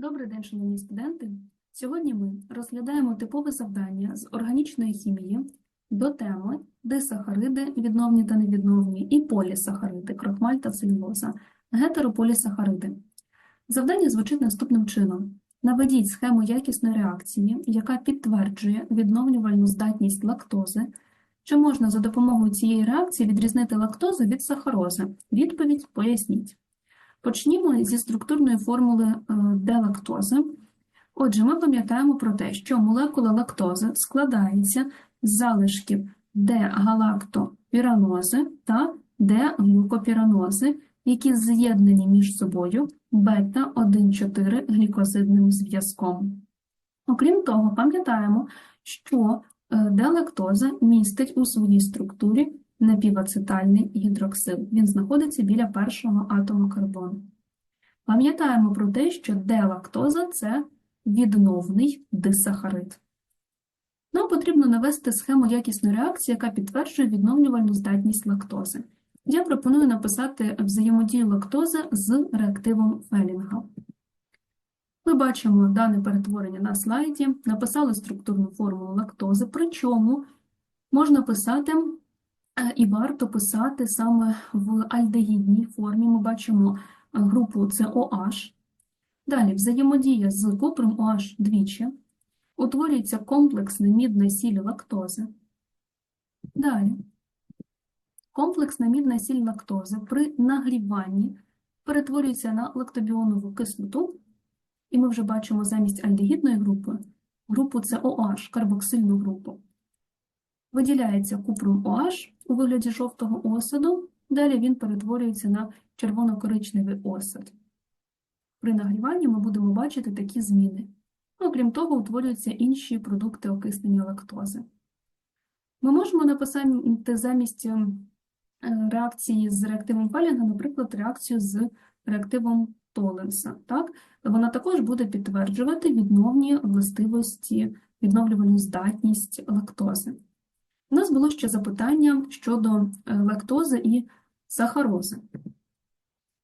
Добрий день, шановні студенти! Сьогодні ми розглядаємо типове завдання з органічної хімії до теми дисахариди, відновні та невідновні, і полісахариди, крохмаль та целюлоза, гетерополісахариди. Завдання звучить наступним чином. Наведіть схему якісної реакції, яка підтверджує відновлювальну здатність лактози. Чи можна за допомогою цієї реакції відрізнити лактозу від сахарози? Відповідь поясніть. Почнімо зі структурної формули е, делактози. Отже, ми пам'ятаємо про те, що молекула лактози складається з залишків Д-галактопіранози та Д-глюкопіранози, які з'єднані між собою бета-1,4 глікозидним зв'язком. Окрім того, пам'ятаємо, що е, делактоза містить у своїй структурі напівацетальний гідроксил. Він знаходиться біля першого атому карбону. Пам'ятаємо про те, що делактоза – це відновний дисахарид. Нам потрібно навести схему якісної реакції, яка підтверджує відновлювальну здатність лактози. Я пропоную написати взаємодію лактози з реактивом Фелінга. Ми бачимо дане перетворення на слайді, написали структурну формулу лактози, причому можна писати І варто писати саме в альдегідній формі. Ми бачимо е, групу COH. Далі взаємодія з купром OH двічі. Утворюється комплексна мідна сіль лактози. Далі. Комплексна мідна сіль лактози при нагріванні перетворюється на лактобіонову кислоту. І ми вже бачимо замість альдегідної групи групу COH, карбоксильну групу. Виділяється купрум OH у вигляді жовтого осаду, далі він перетворюється на червоно-коричневий осад. При нагріванні ми будемо бачити такі зміни. Окрім того, утворюються інші продукти окиснення лактози. Ми можемо написати замість ем, реакції з реактивом Фелінга, наприклад, реакцію з реактивом Толенса. Так? Вона також буде підтверджувати відновні властивості, відновлювальну здатність лактози. У нас було ще запитання щодо е, лактози і сахарози.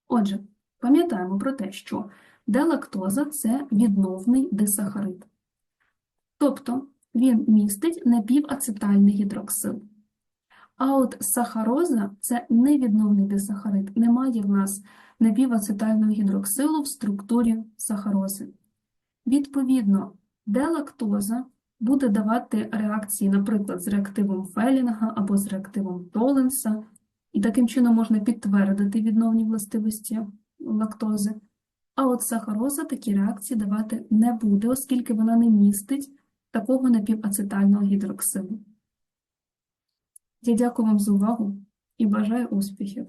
Отже, пам'ятаємо про те, що делактоза – це відновний дисахарид. Тобто він містить напівацетальний гідроксил. А от сахароза – це невідновний дисахарид. Немає в нас напівацетального гідроксилу в структурі сахарози. Відповідно, делактоза буде давати реакції, наприклад, з реактивом Фелінга або з реактивом Толенса, і таким чином можна підтвердити відновні властивості лактози. А от сахароза такі реакції давати не буде, оскільки вона не містить такого напівацетального гідроксилу. Я дякую вам за увагу і бажаю успіхів!